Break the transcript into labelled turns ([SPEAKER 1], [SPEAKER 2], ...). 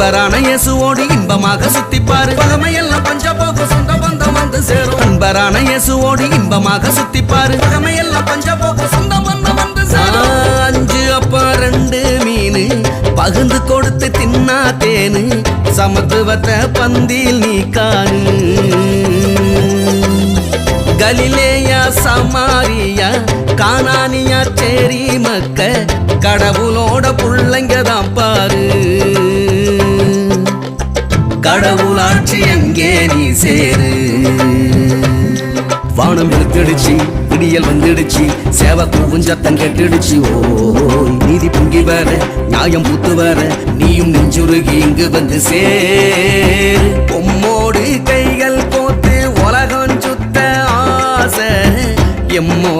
[SPEAKER 1] அன்பரான இயேசுவோடு இன்பமாக சுத்திப்பாரு. பகமையெல்லாம் பஞ்ச போக சொந்த பந்தம் வந்து சேரும். அன்பரான இயேசுவோடு இன்பமாக சுத்திப்பாரு. பகமையெல்லாம் பஞ்ச போக சொந்த பந்தம் வந்து சேரும். அஞ்சு அப்பா ரெண்டு மீனு. பகிர்ந்து கொடுத்து தின்னா தேனு. சமத்துவத்தை பந்தில் நீ காணு. கலிலேயா சமாரியா காணானியா சேரி மக்க கடவுளோட புள்ளைங்க தான் பாரு. கடவுளாட்சி எங்கே நீ சேரு? வானம் எடுத்துடுச்சு விடியல் வந்துடுச்சு சேவ குஞ்சத்தன் கெட்டுடுச்சு. ஓ நீதி பொங்கி வர நியாயம் பூத்து வர நீயும் நெஞ்சுருகி இங்கு வந்து சேர். பொம்மோடு கைகள் கோத்து உலகம் சுத்த ஆசை. எம்மோ